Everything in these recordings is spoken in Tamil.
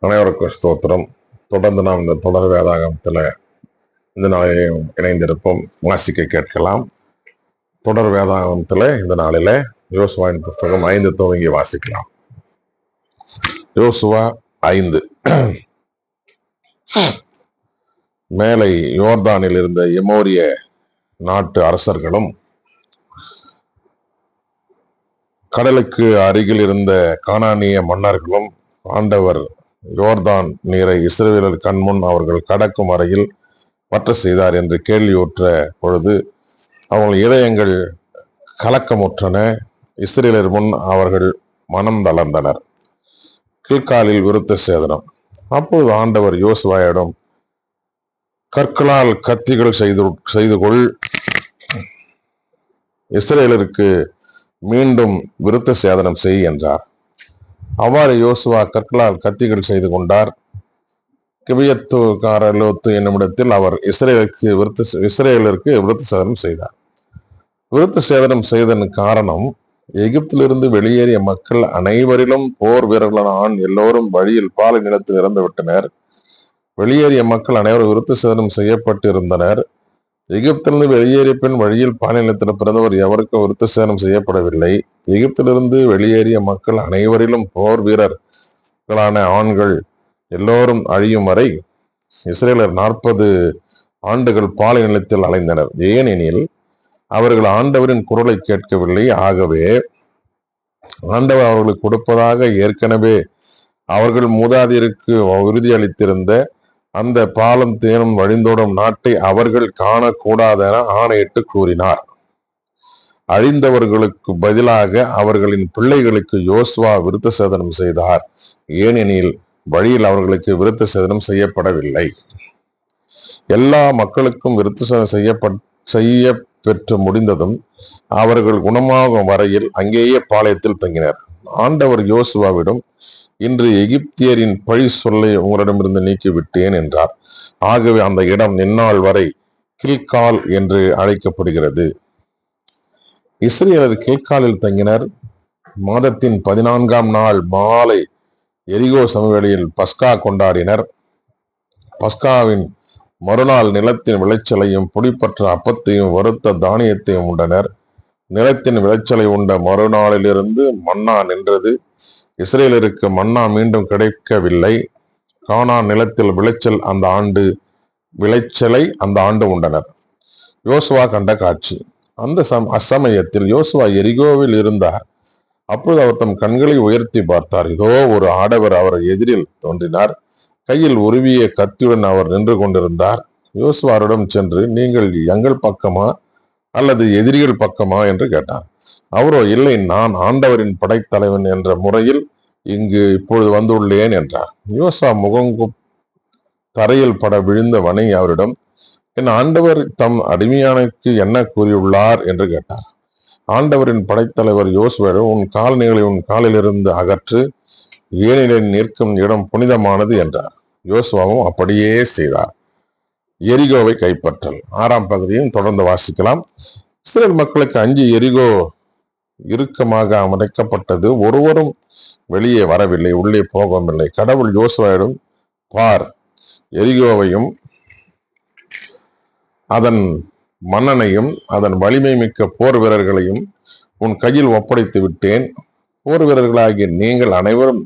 அனைவருக்கும் ஸ்தோத்திரம். தொடர்ந்து நாம் இந்த தொடர் வேதாகமத்தில் இந்த நாளிலையும் இணைந்திருப்போம். வாசிக்க கேட்கலாம். தொடர் வேதாகமத்தில் இந்த நாளில யோசுவாவின் புஸ்தகம் ஐந்து துவங்கி வாசிக்கலாம். யோசுவா ஐந்து. மேலை யோர்தானில் இருந்த எமோரிய நாட்டு அரசர்களும் கடலுக்கு அருகில் இருந்த கானானிய மன்னர்களும் ஆண்டவர் யோர்தான் நீரை இஸ்ரேலர் கண்முன் அவர்கள் கடக்கும் வரையில் பற்ற செய்தார் என்று கேள்வியுற்ற பொழுது அவர்கள் இதயங்கள் கலக்கமுற்றன. இஸ்ரேலர் முன் அவர்கள் மனம் தளர்ந்தனர். கீழ்காலில் விருத்த சேதனம். அப்போது ஆண்டவர் யோசுவாயிடம் கற்களால் கத்திகள் செய்து செய்து கொள். இஸ்ரேலருக்கு மீண்டும் விருத்த சேதனம் செய் என்றார். அவ்வாறு யோசுவா கற்களால் கத்திகள் செய்து கொண்டார். கிபியத்துக்கார லோத்து என்னுமிடத்தில் அவர் இஸ்ரேலுக்கு விருத்த இஸ்ரேலருக்கு விருத்த சேதனம் செய்தார். விருத்த சேதனம் செய்ததன் காரணம் எகிப்திலிருந்து வெளியேறிய மக்கள் அனைவரிலும் போர் வீரர்களான ஆண் எல்லோரும் வழியில் பாலை நிலத்தில் இறந்து விட்டனர் வெளியேறிய மக்கள் அனைவரும் விருத்த சேதனம் செய்யப்பட்டு இருந்தனர் எகிப்திலிருந்து வெளியேறிய பின் வழியில் பாலினத்தில் பிறந்தவர் எவருக்கும் விருத்த சேதனம் செய்யப்படவில்லை. எகிப்திலிருந்து வெளியேறிய மக்கள் அனைவரிலும் போர் வீரர்களான ஆண்கள் எல்லோரும் அழியும் வரை இஸ்ரேலர் நாற்பது ஆண்டுகள் பாலை நிலத்தில் அலைந்தனர். ஏனெனில் அவர்கள் ஆண்டவரின் குரலை கேட்கவில்லை. ஆகவே ஆண்டவர் அவர்களுக்கு கொடுப்பதாக ஏற்கனவே அவர்கள் மூதாதையருக்கு உறுதியளித்திருந்த அந்த பாலம் தேனும் வழிந்தோடும் நாட்டை அவர்கள் காணக்கூடாதென ஆணையிட்டு கூறினார். அழிந்தவர்களுக்கு பதிலாக அவர்களின் பிள்ளைகளுக்கு யோசுவா விருத்த சேதனம் செய்தார். ஏனெனில் வழியில் அவர்களுக்கு விருத்த சேதனம் செய்யப்படவில்லை. எல்லா மக்களுக்கும் விருத்த சேதனம் செய்யப்பட் செய்ய பெற்று முடிந்ததும் அவர்கள் குணமாகும் வரையில் அங்கேயே பாளையத்தில் தங்கினர். ஆண்டவர் யோசுவாவிடம் இன்று எகிப்தியரின் பழி சொல்லை உங்களிடமிருந்து நீக்கிவிட்டேன் என்றார். ஆகவே அந்த இடம் நின்னால் வரை கில்கால் என்று அழைக்கப்படுகிறது. இஸ்ரேலர் கில்காலில் தங்கினர். மாதத்தின் பதினான்காம் நாள் மாலை எரிகோ சமவெளியில் பஸ்கா கொண்டாடினர். பஸ்காவின் மறுநாள் நிலத்தின் விளைச்சலையும் புடிப்பற்ற அப்பத்தையும் வறுத்த தானியத்தையும் உண்டனர். நிலத்தின் விளைச்சலை உண்ட மறுநாளிலிருந்து மன்னா நின்றது. இஸ்ரேலருக்கு மன்னா மீண்டும் கிடைக்கவில்லை. கானா நிலத்தில் விளைச்சல் அந்த ஆண்டு விளைச்சலை அந்த ஆண்டு உண்டனர். யோசுவா கண்ட காட்சி. அந்த சம் அச்சமயத்தில் யோசுவா எரிகோவில் இருந்தார் அப்பொழுது அவர் தம் கண்களை உயர்த்தி பார்த்தார். இதோ ஒரு ஆடவர் அவர் எதிரில் தோன்றினார். கையில் உருவிய கத்தியுடன் அவர் நின்று கொண்டிருந்தார். யோசுவாரிடம் சென்று நீங்கள் எங்கள் பக்கமா அல்லது எதிரிகள் பக்கமா? என்று கேட்டார். அவரோ இல்லை நான் ஆண்டவரின் படைத்தலைவன் என்ற முறையில் இங்கு இப்பொழுது வந்துள்ளேன் என்றார். யோசா முகங்கு தரையில் பட விழுந்த வணங்கி அவரிடம் என் ஆண்டவர் தம் அடிமையானுக்கு என்ன கூறியுள்ளார்? என்று கேட்டார். ஆண்டவரின் படைத்தலைவர் யோசுவரும் உன் காலணிகளை உன் காலிலிருந்து அகற்று ஏனிலில் நிற்கும் இடம் புனிதமானது என்றார். யோசுவாவும் அப்படியே செய்தார். எரிகோவை கைப்பற்றல். ஆறாம் பகுதியும் தொடர்ந்து வாசிக்கலாம். இஸ்ரேல் மக்களுக்கு அஞ்சு எரிகோ இறுக்கமாக அமைக்கப்பட்டது. ஒருவரும் வெளியே வரவில்லை உள்ளே போகவில்லை. கடவுள் யோசுவாயிடம் பார் எரிகோவையும் அதன் மன்னனையும் அதன் வலிமை மிக்க போர் வீரர்களையும் உன் கையில் ஒப்படைத்து விட்டேன். போர் வீரர்களாகிய நீங்கள் அனைவரும்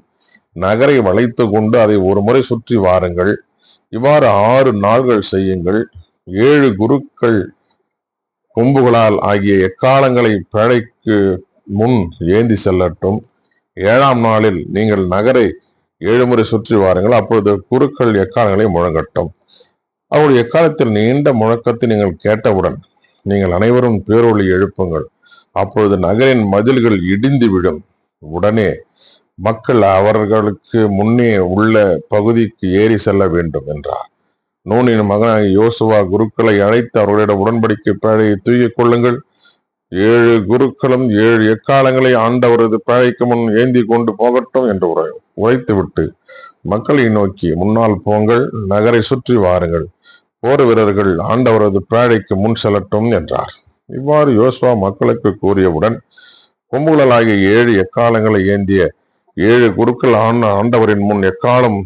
நகரை வளைத்து கொண்டு அதை ஒரு முறை சுற்றி வாருங்கள். இவ்வாறு ஆறு நாள்கள் செய்யுங்கள். ஏழு குருக்கள் கொம்புகளால் ஆகிய எக்காலங்களை பேழைக்கு முன் ஏந்தி செல்லட்டும். ஏழாம் நாளில் நீங்கள் நகரை ஏழு முறை சுற்றி வாருங்கள். அப்பொழுது குருக்கள் எக்காலங்களை முழங்கட்டும். அவருடைய எக்காலத்தில் நீண்ட முழக்கத்தை நீங்கள் கேட்டவுடன் நீங்கள் அனைவரும் பேரொளி எழுப்புங்கள். அப்பொழுது நகரின் மதில்கள் இடிந்து விடும். உடனே மக்கள் அவர்களுக்கு முன்னே உள்ள பகுதிக்கு ஏறி செல்ல வேண்டும் என்றார். நோனின் மகனாக யோசுவா குருக்களை அழைத்து அவர்களிடம் உடன்படிக்கை பேழையை தூக்கிக் கொள்ளுங்கள். ஏழு குருக்களும் ஏழு எக்காலங்களை ஆண்டவரது பேழைக்கு முன் ஏந்தி கொண்டு போகட்டும் என்று உரை உரைத்துவிட்டு மக்களை நோக்கி முன்னால் போங்கள் நகரை சுற்றி வாருங்கள். போர் வீரர்கள் ஆண்டவரது பேழைக்கு முன் செல்லட்டும் என்றார். இவ்வாறு யோசுவா மக்களுக்கு கூறியவுடன் கொம்புகளாகிய ஏழு எக்காலங்களை ஏந்திய ஏழு குருக்கள் ஆண்ட ஆண்டவரின் முன் எக்காலம்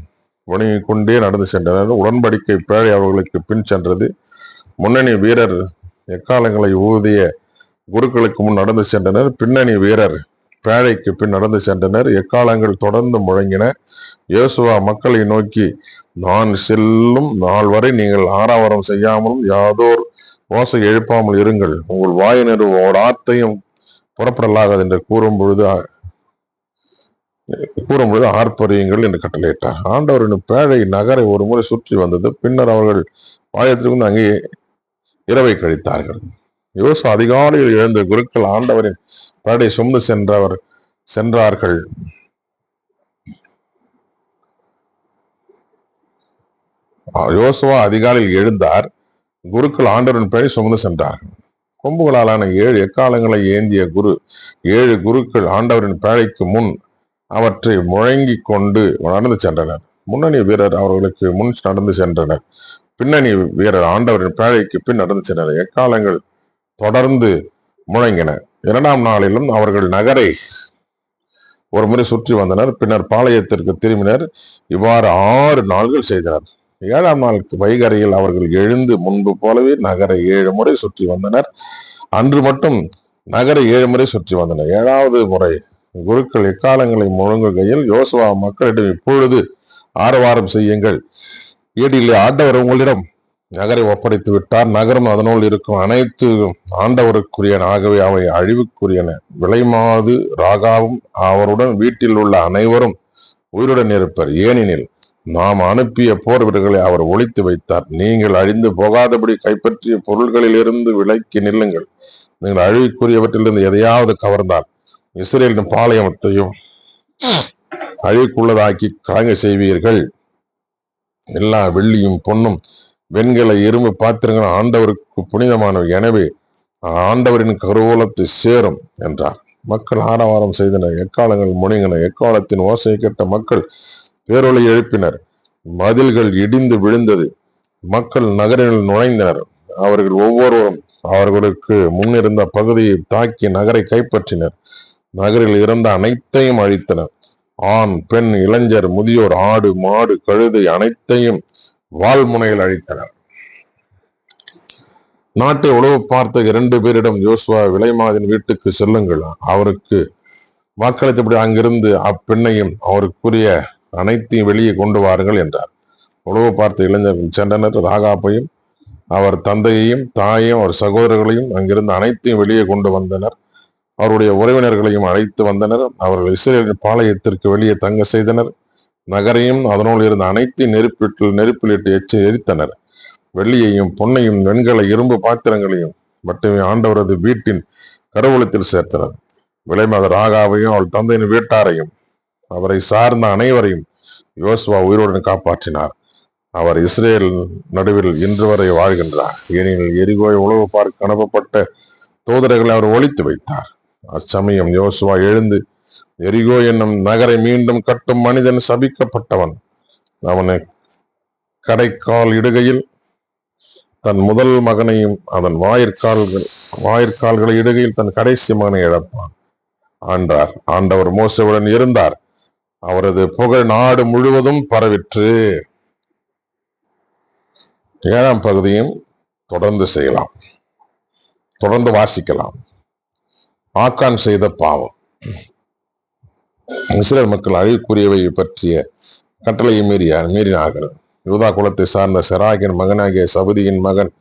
வணங்கிக் கொண்டே நடந்து சென்றனர். உடன்படிக்கை பேழை அவர்களுக்கு பின் சென்றது. முன்னணி வீரர் எக்காலங்களை ஊதிய குருக்களுக்கு முன் நடந்து சென்றனர். பின்னணி வீரர் பேழைக்கு பின் நடந்து சென்றனர். எக்காலங்கள் தொடர்ந்து முழங்கின. இயேசுவா மக்களை நோக்கி நான் செல்லும் நாள் வரை நீங்கள் ஆறாவரம் செய்யாமலும் யாதோர் ஓசை எழுப்பாமல் இருங்கள். உங்கள் வாயினர் ஓர் ஆத்தையும் புறப்படலாகாது என்று கூறும் பொழுது கூறும்பொழுது ஆர்ப்பரியுங்கள் என்று கட்டளையிட்டார். ஆண்டவரின் பேழை நகரை ஒரு முறை சுற்றி வந்தது. பின்னர் அவர்கள் வாயத்திலிருந்து அங்கே இரவை கழித்தார்கள். யோசு அதிகாலையில் எழுந்த குருக்கள் ஆண்டவரின் பேடை சுமந்து சென்றவர் சென்றார்கள். யோசுவா அதிகாலையில் எழுந்தார். குருக்கள் ஆண்டவரின் பேரை சுமந்து சென்றார்கள். கொம்புகளாலான ஏழு எக்காலங்களை ஏந்திய குரு ஏழு குருக்கள் ஆண்டவரின் பேழைக்கு முன் அவற்றை முழங்கிக் கொண்டு நடந்து சென்றனர். முன்னணி வீரர் அவர்களுக்கு முன் நடந்து சென்றனர். பின்னணி வீரர் ஆண்டவரின் பேழைக்கு பின் நடந்து சென்றனர். எக்காலங்கள் தொடர்ந்து முழங்கின. இரண்டாம் நாளிலும் அவர்கள் நகரை ஒரு முறை சுற்றி வந்தனர். பின்னர் பாளையத்திற்கு திரும்பினர். இவ்வாறு ஆறு நாள்கள் செய்தனர். ஏழாம் நாளுக்கு வைகரையில் அவர்கள் எழுந்து முன்பு போலவே நகரை ஏழு முறை சுற்றி வந்தனர். அன்று மட்டும் நகரை ஏழு முறை சுற்றி வந்தனர். ஏழாவது முறை குருக்கள் எக்காலங்களை முழங்குகையில் யோசுவா மக்களிடம் இப்பொழுது ஆரவாரம் செய்யுங்கள். ஏடியிலே ஆண்டவர் உங்களிடம் நகரை ஒப்படைத்து விட்டார். நகரம் அதனுள் இருக்கும் அனைத்து ஆண்டவருக்குரியன ஆகவே அவை அழிவுக்குரியன. விலைமாது ராகாவும் அவருடன் வீட்டில் உள்ள அனைவரும் உயிருடன் இருப்பர். ஏனெனில் நாம் அனுப்பிய போர் வீரர்களை அவர் ஒழித்து வைத்தார். நீங்கள் அழிந்து போகாதபடி கைப்பற்றிய பொருள்களிலிருந்து விலக்கி நில்லுங்கள். நீங்கள் அழிவுக்குரியவற்றிலிருந்து எதையாவது கவர்ந்தார் இஸ்ரேலின் பாளையமத்தையும் அழிவுக்குள்ளதாக்கி கலங்க செய்வீர்கள். எல்லா வெள்ளியும் பொன்னும் வெண்கல இரும்பு பாத்திரங்கள் ஆண்டவருக்கு புனிதமானவை. எனவே ஆண்டவரின் கருவூலத்தை சேரும் என்றார். மக்கள் ஆரவாரம் செய்தனர். எக்காலங்கள் முனிங்கின எக்காலத்தின் ஓசை கேட்ட மக்கள் பேரொலை எழுப்பினர். மதில்கள் இடிந்து விழுந்தது. மக்கள் நகரில் நுழைந்தனர். அவர்கள் ஒவ்வொருவரும் அவர்களுக்கு முன்னிருந்த பகுதியை தாக்கி நகரை கைப்பற்றினர். நகரில் இருந்த அனைத்தையும் அழித்தனர். ஆண் பெண் இளைஞர் முதியோர் ஆடு மாடு கழுதை அனைத்தையும் வால்முனையில் அழித்தனர். நாட்டை உழவு பார்த்த இரண்டு பேரிடம் யோசுவா விலைமாதின் வீட்டுக்கு செல்லுங்கள். அவருக்கு வாக்களித்தபடி அங்கிருந்து அப்பெண்ணையும் அவருக்குரிய அனைத்தையும் வெளியே கொண்டு வாருங்கள் என்றார். உழவு பார்த்த இளைஞர்கள் சென்றனர். ராகாப்பையும் அவர் தந்தையையும் தாயையும் அவர் சகோதரர்களையும் அங்கிருந்து அனைத்தையும் வெளியே கொண்டு வந்தனர். அவருடைய உறவினர்களையும் அழைத்து வந்தனர். அவர்கள் இஸ்ரேலின் பாளையத்திற்கு வெளியே தங்க செய்தனர். நகரையும் அதனுள் இருந்த அனைத்தையும் நெருப்பிட்டு நெருப்பிலிட்டு எச்சு எரித்தனர். வெள்ளியையும் பொன்னையும் வெண்கல இரும்பு பாத்திரங்களையும் மட்டுமே ஆண்டவரது வீட்டின் கருவூலத்தில் சேர்த்தனர். விலைமத ராகாவையும் அவள் தந்தையின் வீட்டாரையும் அவரை சார்ந்த அனைவரையும் யோசுவா உயிருடன் காப்பாற்றினார். அவர் இஸ்ரேல் நடுவில் இன்று வரை வாழ்கின்றார். ஏனெனில் எரிகோய் உழவு பார்க்க அனுப்பப்பட்ட தூதர்களை அவர் ஒழித்து வைத்தார். அச்சமயம் யோசுவா எழுந்து எரிகோ என்னும் நகரை மீண்டும் கட்டும் மனிதன் சபிக்கப்பட்டவன். அவனை கடைக்கால் இடுகையில் தன் முதல் மகனையும் அதன் வாயிற்கால்கள் வாயிற்கால்களை இடுகையில் தன் கடைசி மகனை இழப்பான். ஆண்டார் ஆண்டவர் மோசவுடன் இருந்தார். அவரது புகழ் நாடு முழுவதும் பரவிற்று. ஏழாம் பகுதியும் தொடர்ந்து செய்யலாம். தொடர்ந்து வாசிக்கலாம். ஆக்கான் செய்த பாவம். இஸ்ரேல் மக்கள் அழிவுக்குரியவை பற்றிய கட்டளையை மீறியார் மீறினார்கள். யூதா குலத்தை சார்ந்த செராகின் மகனாகிய சபதியின் மகன்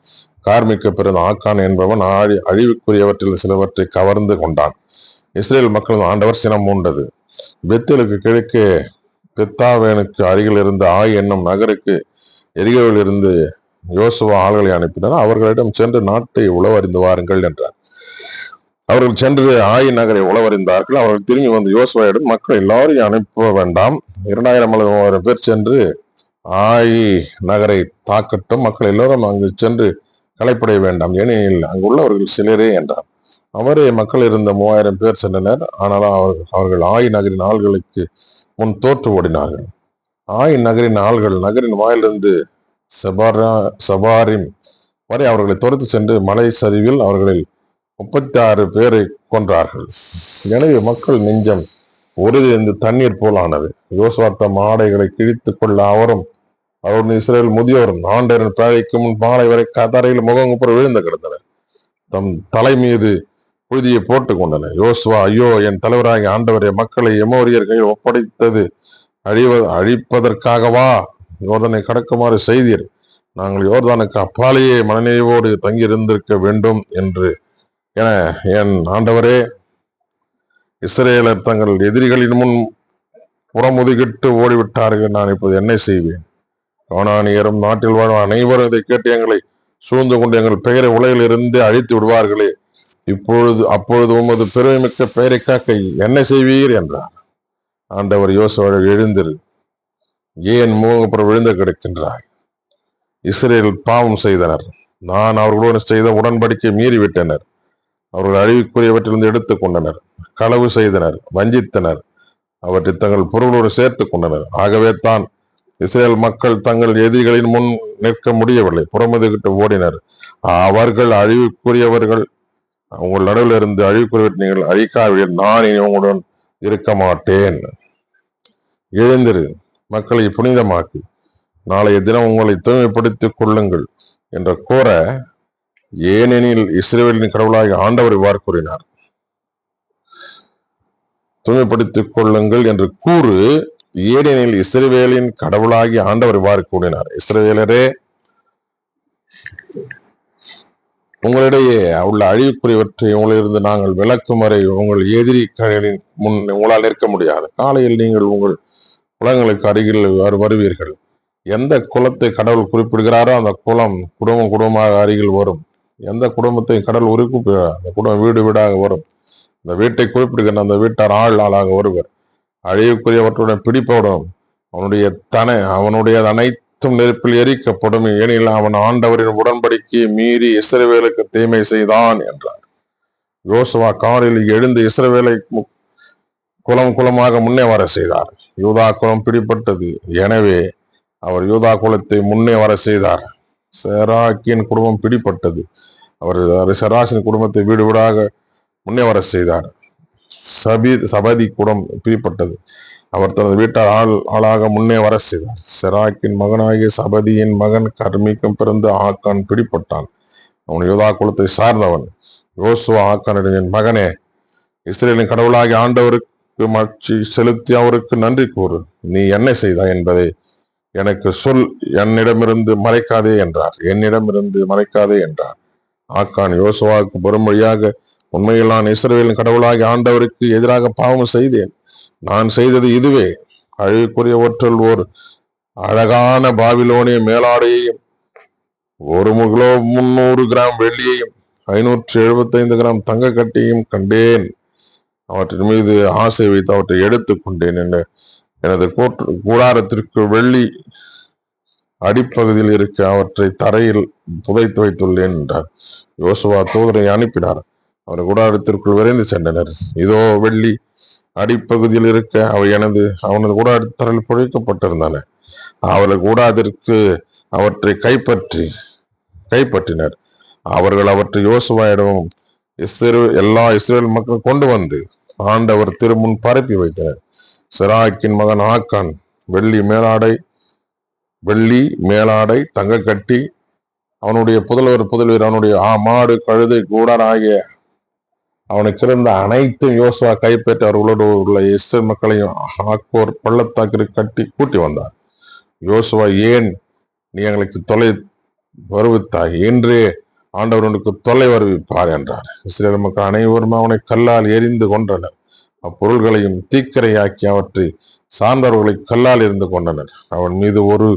கார்மிக்க பிறந்த ஆக்கான் என்பவன் ஆழி அழிவுக்குரியவற்றில் சிலவற்றை கவர்ந்து கொண்டான். இஸ்ரேல் மக்கள் ஆண்டவர் சினம் மூண்டது. பெத்தலுக்கு கிழக்கே பெத்தாவேனுக்கு அருகில் இருந்த ஆய் என்னும் நகருக்கு எரிகோவில் இருந்து யோசுவா ஆள்களை அனுப்பினார். அவர்களிடம் சென்று நாட்டை உளவறிந்து வாருங்கள் என்றார். அவர்கள் சென்று ஆய் நகரை உளவறிந்தார்கள் அவர்கள் திரும்பி வந்து யோசுவாயிடம் மக்கள் எல்லாரையும் அனுப்ப வேண்டாம். இரண்டாயிரம் அல்லது மூவாயிரம் பேர் சென்று ஆயி நகரை தாக்கட்டும். மக்கள் எல்லோரும் அங்கு சென்று கலைப்படைய வேண்டாம். ஏனெனில் அங்குள்ளவர்கள் சிலரே என்றார். அவரே மக்கள் இருந்த மூவாயிரம் பேர் சென்றனர். ஆனாலும் அவர்கள் அவர்கள் ஆய் நகரின் ஆள்களுக்கு முன் தோற்று ஓடினார்கள். ஆய் நகரின் ஆள்கள் நகரின் வாயிலிருந்து செபாரா சபாரிம் வரை அவர்களை துரத்து சென்று மலை சரிவில் அவர்களில் முப்பத்தி ஆறு பேரை கொன்றார்கள். எனவே மக்கள் நெஞ்சம் உறுதியிருந்து தண்ணீர் போலானது. யோசுவா தம் ஆடைகளை கிழித்துக் கொள்ள அவரும் அவருடைய இஸ்ரேல் முதியோரும் ஆண்டரின் பேழைக்கு முன் மாலை வரை கதறையில் முகங்குப்புற விழுந்து கிடந்தனர். தம் தலை மீது புழுதியை போட்டுக் கொண்டனர். யோசுவா ஐயோ என் தலைவராகிய ஆண்டவரே மக்களை எமோரியர் கையில் ஒப்படைத்தது. அழிவ அழிப்பதற்காகவா யோர்தனை கடக்குமாறு செய்தீர். நாங்கள் யோர்தானுக்கு அப்பாலேயே மனநிறைவோடு தங்கியிருந்திருக்க வேண்டும் என்று என என் ஆண்டவரே இஸ்ரேலர் தங்கள் எதிரிகளின் முன் புறமுதுகிட்டு ஓடிவிட்டார்கள். நான் இப்போது என்ன செய்வேன்? கானானியரும் நாட்டில் வாழும் அனைவரும் இதை கேட்டு எங்களை சூழ்ந்து கொண்டு எங்கள் பெயரை உலகில் அழித்து விடுவார்களே. இப்பொழுது அப்பொழுது உமது பெருமைமிக்க பெயரை காக்க என்ன செய்வீர் என்றார். ஆண்டவர் யோசுவா எழுந்திரு. ஏன் முகப்புறம் விழுந்து கிடக்கின்றாய்? இஸ்ரேல் பாவம் செய்தனர். நான் அவர்களோடு செய்த உடன்படிக்கை மீறிவிட்டனர். அவர்கள் அறிவிக்குரியவற்றிலிருந்து எடுத்துக் கொண்டனர் களவு செய்தனர் வஞ்சித்தனர். அவற்றை தங்கள் பொருளோடு சேர்த்துக் கொண்டனர். ஆகவே தான் இஸ்ரேல் மக்கள் தங்கள் எதிரிகளின் முன் நிற்க முடியவில்லை. புறமுதுகிட்டு ஓடினர். அவர்கள் அழிவுக்குரியவர்கள் உங்கள் நடுவில் இருந்து அழிவுக்குரியவற்றை நீங்கள் அழிக்காவிடில் நான் இனி உங்களுடன் இருக்க மாட்டேன். எழுந்திரு மக்களை புனிதமாக்கு. நாளைய தினம் உங்களை தூய்மைப்படுத்திக் கொள்ளுங்கள் என்ற கூற ஏனெனில் இஸ்ரேலின் கடவுளாக ஆண்டவர் இவ்வாறு கூறினார். தூய்மைப்படுத்திக் கொள்ளுங்கள் என்று கூறு ஏனெனில் இஸ்ரேவேலின் கடவுளாகி ஆண்டவர் இவ்வாறு கூறினார். இஸ்ரேவேலரே உங்களிடையே உள்ள அழிவுக்குரியவற்றை உங்களிலிருந்து நாங்கள் விளக்கும் வரை உங்கள் எதிரிகளின் முன் உங்களால் நிற்க முடியாது. காலையில் நீங்கள் உங்கள் குளங்களுக்கு அருகில் வருவீர்கள். எந்த குலத்தை கடவுள் குறிப்பிடுகிறாரோ அந்த குளம் குடும்பம் குடும்பமாக அருகில் வரும். எந்த குடும்பத்தை கடல் உருக்கு அந்த குடும்பம் வீடு வீடாக வரும். இந்த வீட்டை குறிப்பிடுகின்ற அந்த வீட்டார் ஆள் ஆளாக வருவர் அழிவுக்குரியவற்றுடன் பிடிப்படும் அவனுடைய தன அவனுடைய அனைத்தும் நெருப்பில் எரிக்கப்படும். ஏனில் அவன் ஆண்டவரின் உடன்படிக்கையை மீறி இஸ்ரவேலுக்கு தீமை செய்தான் என்றார். யோசுவா காரில் எழுந்து இஸ்ரவேலை மு- குலம் குலமாக முன்னே வர செய்தார். யூதா குலம் பிடிப்பட்டது எனவே அவர் யூதா குலத்தை முன்னே வர செய்தார். சேராக்கியின் குடும்பம் பிடிப்பட்டது அவர் செராசின் குடும்பத்தை வீடு வீடாக முன்னே வர செய்தார். சபி சபதி குடம் பிரிப்பட்டது. அவர் தனது வீட்டார் ஆள் ஆளாக முன்னே வர செய்தார். செராக்கின் மகனாகிய சபதியின் மகன் கர்மிக்கும் பிறந்து ஆக்கான் பிடிப்பட்டான் அவன் யோதா குலத்தை சார்ந்தவன். யோசுவா ஆக்கானின் மகனே இஸ்ரேலின் கடவுளாகி ஆண்டவருக்கு மட்சி செலுத்தி அவருக்கு நன்றி கூறு. நீ என்ன செய்தாய் என்பதை எனக்கு சொல். என்னிடமிருந்து மறைக்காதே என்றார். என்னிடமிருந்து மறைக்காதே என்றார். ஆக்கான் யோசுவாவுக்கு பெருமொழியாக உண்மையில் நான் இஸ்ரவேலின் கடவுளாகி ஆண்டவருக்கு எதிராக பாவம் செய்தேன். நான் செய்தது இதுவே. அழிவுக்குரியவற்றில் ஓர் அழகான பாபிலோனிய மேலாடையையும் ஒரு கிலோ முன்னூறு கிராம் வெள்ளியையும் ஐநூற்றி எழுபத்தைந்து கிராம் தங்க கட்டியும் கண்டேன். அவற்றின் மீது ஆசை வைத்து அவற்றை எடுத்துக் கொண்டேன் என்ற எனது கூட்டு கூடாரத்திற்கு வெள்ளி அடிப்பகுதியில் இருக்க அவற்றை தரையில் புதைத்து வைத்துள்ளேன் என்றார். யோசுவா தூதரை அனுப்பினார். அவர் கூடாரத்திற்குள் விரைந்து சென்றனர். இதோ வெள்ளி அடிப்பகுதியில் இருக்க அவை எனது அவனது கூடாரத்தரில் புழைக்கப்பட்டிருந்தன. அவர்கள் கூடாதிற்கு அவற்றை கைப்பற்றி கைப்பற்றினர். அவர்கள் அவற்றை யோசுவாயிடமும் இஸ்ரே எல்லா இஸ்ரேல் மக்கள் கொண்டு வந்து ஆண்டவர் திருமுன் பரப்பி வைத்தனர். சிராக்கின் மகன் ஆக்கான் வெள்ளி மேலாடை வெள்ளி மேலாடை தங்கக்கட்டி அவனுடைய புதல்வர் புதல்வர் அவனுடைய மாடு கழுதை கூடார் ஆகிய அவனுக்கு இருந்த அனைத்தும் யோசுவா கைப்பற்றி அவர்களோடு உள்ள இஸ்ரேல் மக்களையும் ஆக்கோர் பள்ளத்தாக்கிற்கு கட்டி கூட்டி வந்தார். யோசுவா ஏன் நீ எங்களுக்கு தொலை வருவித்தாய்? என்றே ஆண்டவர் உனக்கு தொலை வருவிப்பார் என்றார். இஸ்ரேல் மக்கள் அனைவரும் அவனை கல்லால் எரிந்து கொன்றனர். அப்பொருள்களையும் தீக்கரையாக்கி அவற்றை சார்ந்தவர்களை கல்லால் எரிந்து கொண்டனர். அவன் மீது ஒரு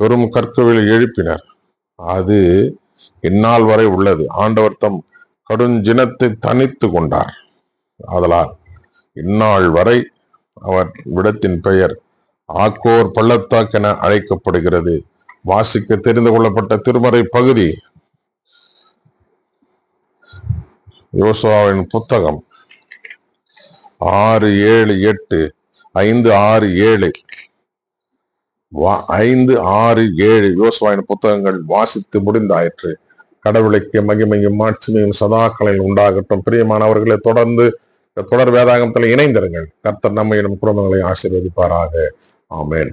பெரும் கற்கவில் எழுப்பினர். அது இந்நாள் வரை உள்ளது. ஆண்டவர் தம் கடுஞ்சினத்தை தனித்து கொண்டார். ஆதலால் இந்நாள் வரை அவர் விடத்தின் பெயர் ஆக்கோர் பள்ளத்தாக்கு என அழைக்கப்படுகிறது. வாசிக்க தெரிந்து கொள்ளப்பட்ட திருமறை பகுதி. யோசுவாவின் புத்தகம் ஆறு ஏழு எட்டு ஐந்து ஆறு ஏழு. ஐந்து ஆறு ஏழு யோசுவாயின் புத்தகங்கள் வாசித்து முடிந்தாயிற்று. கடவுளுக்கு மகிமையும் மாட்சிமையும் சதாக்களையும் உண்டாகட்டும். பிரியமானவர்களை தொடர்ந்து தொடர் வேதாகமத்தில் இணைந்திருங்கள். கர்த்தர் நம்மையிடம் குடும்பங்களை ஆசீர்வதிப்பாராக. ஆமேன்.